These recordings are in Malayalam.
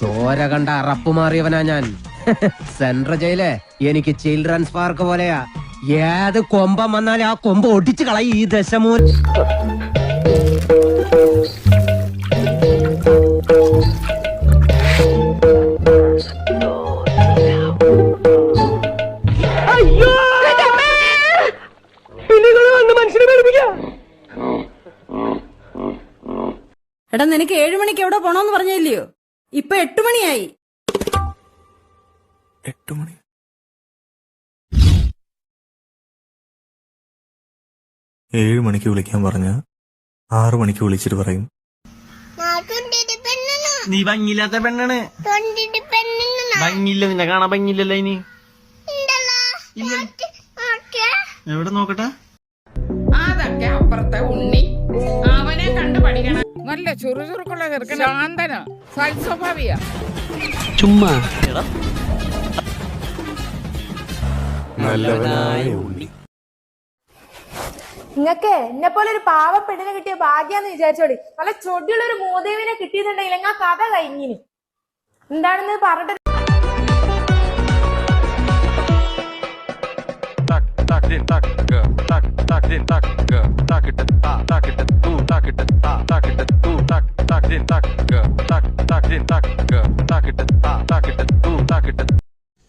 ചോര കണ്ട അറപ്പ് മാറിയവനാ ഞാൻ. സെൻട്രൽ ജയിലെ എനിക്ക് ചിൽഡ്രൻസ് പാർക്ക് പോലെയാ. ഏത് കൊമ്പം വന്നാലും ആ കൊമ്പ് ഒടിച്ചു കളയും ഈ ദശമൂൽ എടാ നിനക്ക് ഏഴു മണിക്ക് എവിടെ പോണോന്ന് പറഞ്ഞില്ലയോ? ഇപ്പൊ എട്ടു മണിയായി. ഏഴു മണി? ഏഴ് മണിക്ക് വിളിക്കാൻ പറഞ്ഞ ആറു മണിക്ക് വിളിച്ചിട്ട് പറയും. നീ ഭംഗിയില്ലാത്ത പെണ്ണാണ്. ഭംഗിയില്ല നിന്നെ കാണാൻ ഭംഗിയില്ലല്ലോ ഇനി. എവിടെ നോക്കട്ടെ? അതൊക്കെ അപ്പുറത്തെ ഉണ്ണി. നല്ല ചുറുചുറുക്കുള്ള ചെറുക്കൻ ശാന്തന. സൽസ്വഭാവിയ. നിങ്ങക്ക് എന്നെ പോലെ ഒരു പാവ പെണ്ണിനെ കിട്ടിയ ഭാഗ്യാന്ന് വിചാരിച്ചോടി നല്ല ചൊടിയുള്ള ഒരു മൂദേവിനെ കിട്ടിയിട്ടുണ്ടെങ്കിൽ ആ കഥ കഴിഞ്ഞിന്. എന്താണെന്ന് പറഞ്ഞിട്ട്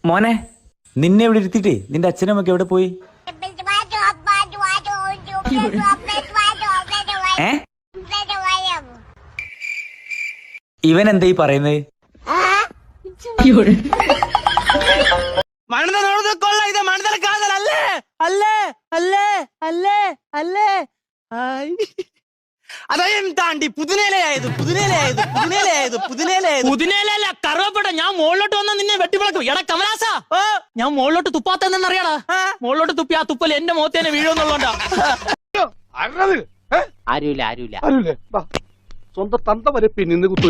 മോനെ നിന്നെ ഇവിടെ ഇരുത്തിട്ടേ നിന്റെ അച്ഛനമ്മക്ക് എവിടെ പോയി? ഏ? ഇവൻ എന്താ ഈ പറയുന്നത്? അല്ലേ? അല്ലേ? അല്ലേ? അല്ലേ? അല്ലേ? ഹായ് അതായത് താണ്ടി പുതിനേലയായത് പുതിനേലയായത് പുതിനേലയായത് പുതിനേലയായത്. പുതിനേലല്ല കറുവപ്പെട്ട ഞാൻ മുകളിലോട്ട് വന്ന നിന്നെ വെട്ടിപ്പിളക്കും എടാ കമലാസ. ഞാൻ മുകളിലോട്ട് തുപ്പാത്തെന്നറിയാടാ മുകളിലോട്ട് തുപ്പി ആ തുപ്പൽ എന്റെ മുഖത്തേനെ വീഴുന്നുള്ളോണ്ടാ arradu ആരുമില്ല ആരുമില്ല ba സ്വന്തം തന്ത വരെ പിന്നിന്ന് കുത്തു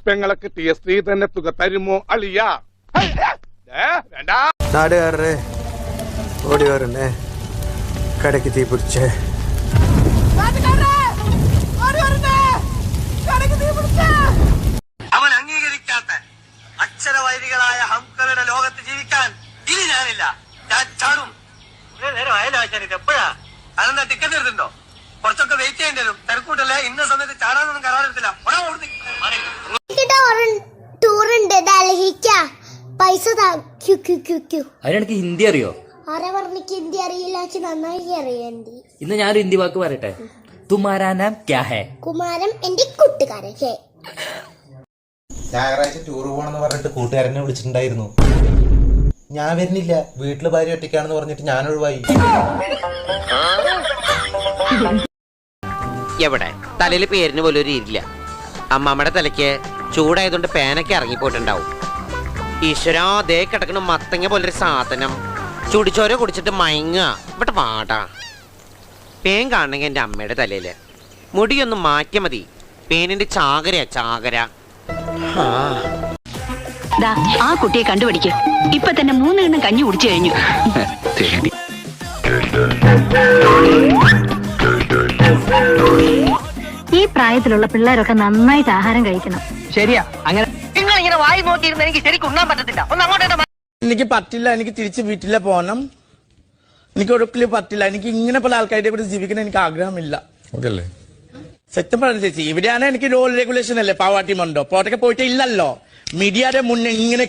പെങ്ങളൊക്കെ ടി എസ് ടി തന്നെ തുക തരുമോ? അളിയാ. വേണ്ട. നാടുകാരനെ ഓടി വരണേ കടയ്ക്ക് തീ പിടിച്ചേ. അവൻ അംഗീകരിക്കാത്ത അക്ഷരവൈരികളായ ഹംക്കളുടെ ലോകത്ത് ജീവിക്കാൻ ഇനി ഞാനില്ല. ഞാൻ ചാടും. നേരം ആയാലും ആശാൻ ഇത് എപ്പോഴാ? അതെന്താ ടിക്കറ്റ് എടുത്തിട്ടുണ്ടോ? കുറച്ചൊക്കെ വെയിറ്റ് ചെയ്യേണ്ടി വരും തിരക്കൂട്ടല്ലേ? ഇന്ന സമയത്ത് ചാടാനൊന്നും കരാറെടുത്തില്ല. ടൂറുണ്ട് ഡൽഹിക്ക. പൈസ അതിനെനിക്ക് ഹിന്ദി അറിയോ? ആരെ ഹിന്ദി അറിയില്ല? നന്നായി അറിയണ്ടി ഇന്ന് ഞാനൊരു ഹിന്ദി വാക്ക് പറയട്ടെ? തുമാരാ നാം ക്യാ ഹേ? കുമാരം എന്റെ കൂട്ടുകാരൻ ഹേ. ഞായറാഴ്ച ടൂർ പോകണമെന്ന് പറഞ്ഞിട്ട് കൂട്ടുകാരനെ വിളിച്ചിട്ടുണ്ടായിരുന്നു. ഞാൻ വരുന്നില്ല. വീട്ടിൽ ഭാര്യ ഒറ്റയ്ക്കാണെന്ന് പറഞ്ഞിട്ട് ഞാൻ ഒഴിവായി എവിടെ? തലയിൽ പേരിന് പോലും ഒരു ഇരില്ല അമ്മമ്മയുടെ തലയ്ക്ക് ചൂടായതുകൊണ്ട് പേനൊക്കെ ഇറങ്ങിപ്പോയിട്ടുണ്ടാവും. ഈശ്വരാ ദേ കിടക്കണ മത്തങ്ങ പോലൊരു സാധനം. ചുടിച്ചോര കുടിച്ചിട്ട് മയങ്ങുക. ഇവിടെ പാടാ പേൻ കാണണമെങ്കിൽ എന്റെ അമ്മയുടെ തലയിൽ മുടിയൊന്ന് മാറ്റിയാൽ മതി. പേനിന്റെ ചാകരയാ ചാകര. ആ. കുട്ടിയെ കണ്ടുപിടിക്ക. ഇപ്പൊ തന്നെ മൂന്നെണ്ണം കഞ്ഞി കുടിച്ചു കഴിഞ്ഞു. ഈ പ്രായത്തിലുള്ള പിള്ളേരൊക്കെ നന്നായിട്ട് ആഹാരം കഴിക്കണം. ശരിയാ. അങ്ങനെ നിങ്ങൾ ഇങ്ങനെ വായി നോക്കിയിരുന്ന എനിക്ക് ശരിക്കും ഉണ്ണാൻ പറ്റത്തില്ല. ഒന്ന് അങ്ങോട്ട് എനിക്ക് പറ്റില്ല എനിക്ക് തിരിച്ച് വീട്ടിലെ പോകണം എനിക്ക് ഒരിക്കലും പറ്റില്ല എനിക്ക് ഇങ്ങനെ പല ആൾക്കാരുടെ കൂടെ ജീവിക്കണം എനിക്ക് ആഗ്രഹമില്ല. സത്യം പറഞ്ഞു ചേച്ചി ഇവിടെയാണ് എനിക്ക് റോൾ റെഗുലേഷൻ അല്ലേ പാവാട്ടി മണ്ടോ? പോട്ടൊക്കെ പോയിട്ട് ഇല്ലല്ലോ. മീഡിയയുടെ മുന്നേ ഇങ്ങനെ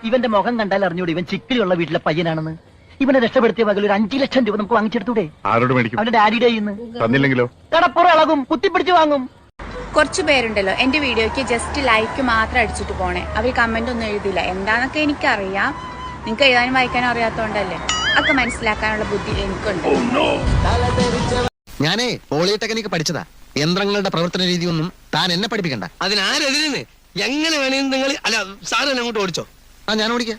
ഇവന്റെ മുഖം കണ്ടാൽ അറിഞ്ഞൂടെ ഇവൻ ചിക്കിലുള്ള വീട്ടിലെ പയ്യനാണെന്ന്. ഇവനെ രക്ഷപ്പെടുത്തിയ പകൽ ഒരു അഞ്ചു ലക്ഷം രൂപ നമുക്ക് വാങ്ങിച്ചെടുത്തൂടെ? ആരോട് മേടിക്കും? അവന്റെ ഡാഡിയുടെ തന്നില്ലെങ്കിലോ? കടപ്പുറം ഇളകും കുത്തിപ്പിടിച്ചു വാങ്ങും. കുറച്ചു പേരുണ്ടല്ലോ. എന്റെ വീഡിയോയ്ക്ക് ജസ്റ്റ് ലൈക്ക് മാത്രം അടിച്ചിട്ട് പോണേ. അവർ കമന്റ് ഒന്നും എഴുതില്ല എന്താണെന്നൊക്കെ എനിക്കറിയാം. നിങ്ങൾക്ക് എഴുതാനും വായിക്കാനും അറിയാത്തതുകൊണ്ടല്ലേ അതൊക്കെ മനസ്സിലാക്കാനുള്ള ബുദ്ധി എനിക്കുണ്ട്. ഞാനേ പോളിടെക്നിക് പഠിച്ചതാ. യന്ത്രങ്ങളുടെ പ്രവർത്തന രീതി ഒന്നും താൻ എന്നെ പഠിപ്പിക്കണ്ട. അതിനാരെതിരെ എങ്ങനെ വേണമെങ്കിൽ നിങ്ങൾ അല്ല സാധനം അങ്ങോട്ട് ഓടിച്ചോ. ആ ഞാൻ ഓടിക്കാം.